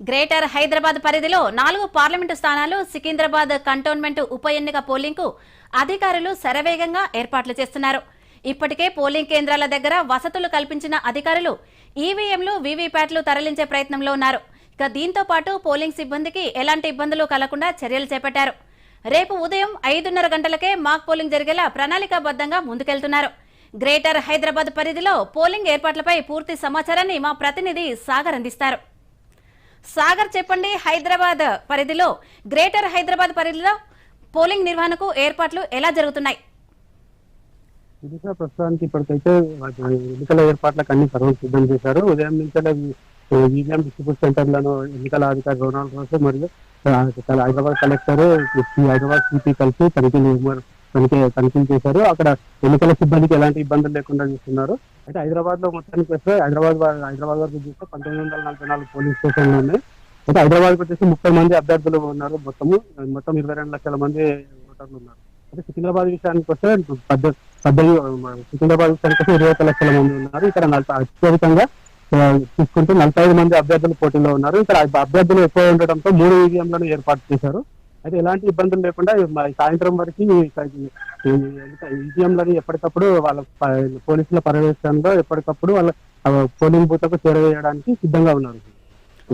Greater Hyderabad పరిధిలో నాలుగు parliament స్థానాలు సికింద్రాబాద్ కంటోన్మెంట్ ఉప ఎన్నిక పోలింగ్కు అధికారులు శరవేగంగా ఏర్పాట్లు చేస్తున్నారు. ఇప్పటికే పోలింగ్ కేంద్రాల దగ్గర వసతులు కల్పించిన అధికారులు ఈవీఎంలు వీవీప్యాట్లు తరలించే ప్రయత్నంలో ఉన్నారు. ఇక దీంతో పాటు పోలింగ్ సిబ్బందికి ఎలాంటి ఇబ్బందులు కలగకుండా చర్యలు చేపట్టారు. రేపు ఉదయం ఐదున్నర గంటలకే మాక్ పోలింగ్ జరిగేలా ప్రణాళికాబద్ధంగా ముందుకెళ్తున్నారు. గ్రేటర్ హైదరాబాద్ పరిధిలో పోలింగ్ ఏర్పాట్లపై పూర్తి సమాచారాన్ని మా ప్రతినిధి సాగర్ అందిస్తారు. సాగర్ చెప్పండి హైదరాబాద్ పరిధిలో గ్రేటర్ హైదరాబాద్ పరిధిలో పోలింగ్ నిర్వహణకు ఏర్పాట్లు ఎలా జరుగుతున్నాయి? దిశ ప్రస్తుతానికి ఇప్పటికైతే ఎన్నికల ఏర్పాట్లకు అన్ని సర్వం సిద్ధం చేశారు. ఉదయం నుంచే ఈవీఎం డిస్ట్రిబ్యూట్ సెంటర్లను ఎన్నికల అధికారి రొనాల్డ్ రోస్ మరియు హైదరాబాద్ కలెక్టర్ హైదరాబాద్ సిపి కలిసి తనిఖీలు తనిఖీ తనిఖీలు చేశారు. అక్కడ ఎన్నికల సిబ్బందికి ఎలాంటి ఇబ్బందులు లేకుండా చూస్తున్నారు. అయితే హైదరాబాద్లో మొత్తానికి వస్తే హైదరాబాద్ హైదరాబాద్ వరకు చూస్తే పంతొమ్మిది వందల నలభై నాలుగు పోలీస్ స్టేషన్లు ఉన్నాయి. అయితే హైదరాబాద్ వచ్చేసి ముప్పై మంది అభ్యర్థులు ఉన్నారు మొత్తము. మొత్తం ఇరవై రెండు లక్షల మంది ఓటర్లు ఉన్నారు. అయితే సికింద్రాబాద్ విషయానికి వస్తే పెద్ద పద్దెనిమిది సికింద్రాబాద్ విషయానికి వస్తే ఇరవై ఒక లక్షల మంది ఉన్నారు. ఇక్కడ అత్యధికంగా చూసుకుంటే నలభై ఐదు మంది అభ్యర్థులు పోటీలో ఉన్నారు. ఇక్కడ అభ్యర్థులు ఎక్కువ ఉండటంతో మూడు ఈవీఎంలను ఏర్పాటు చేశారు. అయితే ఎలాంటి ఇబ్బందులు లేకుండా సాయంత్రం వరకు ఈవీఎంలను ఎప్పటికప్పుడు వాళ్ళ పోలీసుల పర్యవేక్షణలో ఎప్పటికప్పుడు వాళ్ళ పోలింగ్ బూత్లకు చేరవేయడానికి సిద్ధంగా ఉన్నారు.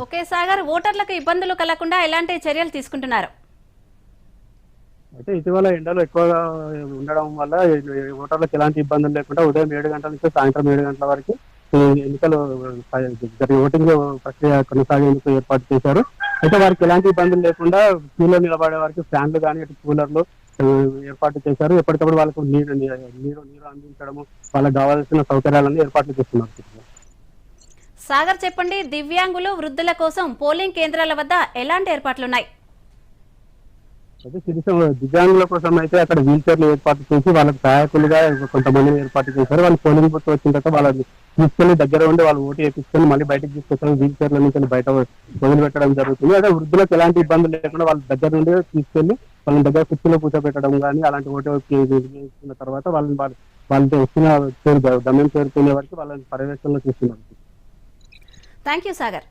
ఓకే సాగర్ ఓటర్లకు ఇబ్బందులు కలగకుండా ఎలాంటి చర్యలు తీసుకుంటున్నారు? అయితే ఇటీవల ఎండలు ఎక్కువగా ఉండడం వల్ల ఓటర్లకు ఎలాంటి ఇబ్బందులు లేకుండా ఉదయం ఏడు గంటల నుంచి సాయంత్రం ఏడు గంటల వరకు ఎన్నికలు జరిగే ఓటింగ్ ప్రక్రియ కొనసాగేందుకు ఏర్పాటు చేశారు. అయితే వారికి ఎలాంటి ఇబ్బందులు లేకుండా క్యూలో నిలబడే వారికి ఫ్యాన్లు కానీ కూలర్లు ఏర్పాటు చేశారు. ఎప్పటికప్పుడు వాళ్ళకు నీరు నీరు నీరు అందించడము వాళ్ళకి కావాల్సిన సౌకర్యాలను ఏర్పాట్లు చేస్తున్నారు. సాగర్ చెప్పండి దివ్యాంగులు వృద్ధుల కోసం పోలింగ్ కేంద్రాల వద్ద ఎలాంటి ఏర్పాట్లున్నాయి? అయితే దివ్యాంగుల కోసం అయితే అక్కడ వీల్ చైర్లు ఏర్పాటు చేసి వాళ్ళకి సహాయకులుగా కొంతమందిని ఏర్పాటు చేశారు. వాళ్ళు పోలింగ్ బూత్ వచ్చిన తర్వాత వాళ్ళని తీసుకెళ్ళి దగ్గర ఉండి వాళ్ళు ఓటు వేపించుకొని మళ్ళీ బయటకు తీసుకొచ్చారు. వీల్ చైర్ల నుంచి బయట వదిలిపెట్టడం జరుగుతుంది. అదే వృద్ధులకు ఎలాంటి ఇబ్బందులు లేకుండా వాళ్ళ దగ్గర నుండి తీసుకెళ్ళి వాళ్ళని దగ్గర కుర్చీలో కూర్చోబెట్టడం కానీ అలాంటి ఓటు వేసుకున్న తర్వాత వాళ్ళని వాళ్ళు వాళ్ళతో వచ్చిన పేరు గమ్యం చేరుకునే వరకు వాళ్ళని పర్యవేక్షణలో తీసుకున్నారు. Thank you Sagar.